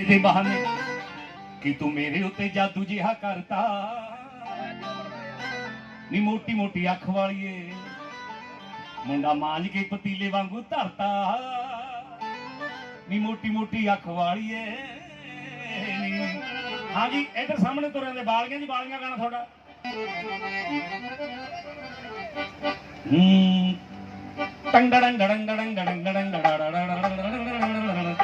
ਇਹਦੇ ਬਹਾਨੇ ਕਿ ਤੂੰ ਮੇਰੇ ਉੱਤੇ ਜਾਦੂ ਜਿਹਾ ਕਰਤਾ ਨੀ ਮੋਟੀ ਮੋਟੀ ਅੱਖ ਵਾਲੀਏ ਮੁੰਡਾ ਮਾਂਜ ਕੇ ਪਤੀਲੇ ਵਾਂਗੂ ਧਰਤਾ ਨੀ ਮੋਟੀ ਮੋਟੀ ਅੱਖ ਵਾਲੀਏ ਨੀ ਹਾਂਜੀ ਇੱਧਰ ਸਾਹਮਣੇ ਤੁਰਿਆਂ ਦੇ ਬਾਲੀਆਂ ਜੀ ਬਾਲੀਆਂ ਗਾਣਾ ਤੁਹਾਡਾ ਹੂੰ ਟੰਗੜੰ ਗੜੰ ਗੜੰ ਗੜੰ ਗੜੰ ਟੰਗੜਾ ਜਿਹੜੇ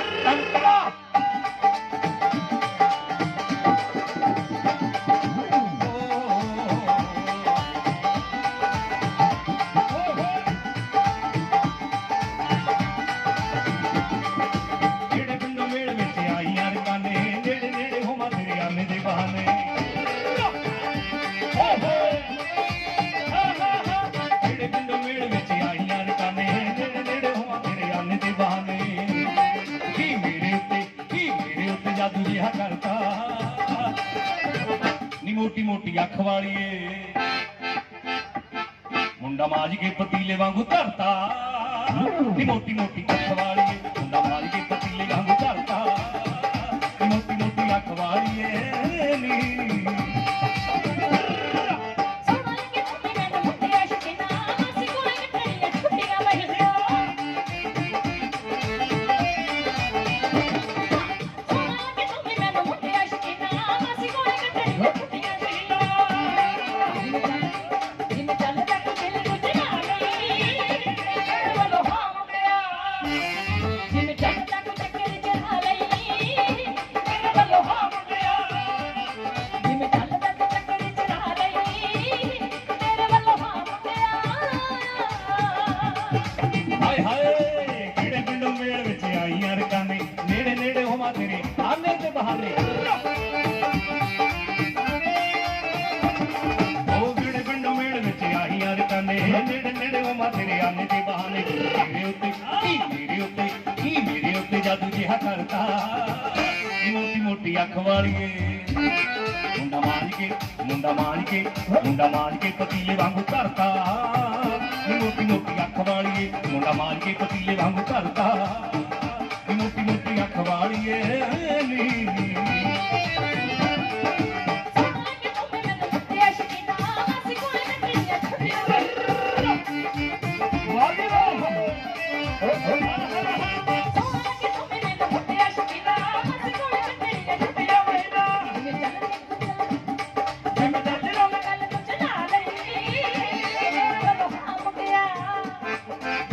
ਜਾਦੂ ਜਿਹਾ ਕਰਤਾ। ਨੀ ਮੋਟੀ ਮੋਟੀ ਅੱਖ ਵਾਲੀਏ। ਮੁੰਡਾ ਮਾਜ ਕੇ ਪਤੀਲੇ ਵਾਂਗੂ ਧਰਤਾ। ਨੀ ਮੋਟੀ ਮੋਟੀ ਅੱਖ ਵਾਲੀਏ। ਮੁੰਡਾ ਮਾਜ ਕੇ ਪਤੀਲੇ ਵਾਂਗੂ ਧਰਤਾ। ਨੀ ਮੋਟੀ ਮੋਟੀ ਅੱਖ ਵਾਲੀਏ ਨੀ। ਹਾਏ ਹਾਏ ਕਿਹੜੇ ਪਿੰਡੋਂ ਮੇਲ ਵਿੱਚ ਆਈਆਂ ਰਕਾਨੇ? ਨੇੜੇ ਨੇੜੇ ਹੋਵਾਂ ਤੇਰੇ, ਆਨੇ ਤੇ ਬਹਾਨੇ। ਉਹ ਕਿਹੜੇ ਪਿੰਡੋਂ ਮੇਲ ਵਿੱਚ ਆਈਆਂ ਰਕਾਨੇ? ਨੇੜੇ ਨੇੜੇ ਹੋਵਾਂ ਤੇਰੇ, ਆਨੇ ਤੇ ਬਹਾਨੇ। ਮੇਰੇ ਉੱਤੇ ਕੀ ਮੇਰੇ ਉੱਤੇ ਕੀ, ਮੇਰੇ ਉੱਤੇ ਜਾਦੂ ਜਿਹਾ ਕਰਤਾ। ਮੋਟੀ ਮੋਟੀ ਅੱਖ ਵਾਲੀਏ। ਮੁੰਡਾ ਮਾਰ ਕੇ, ਮੁੰਡਾ ਮਾਰ ਕੇ, ਮੁੰਡਾ ਮਾਰ ਕੇ ਪਤੀਲੇ ਵਾਂਗੂ ਧਰਤਾ। ਮੋਟੀ ਮੋਟੀ ਅੱਖ कमाल के पतीले भंग करता।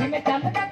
Come, come, come.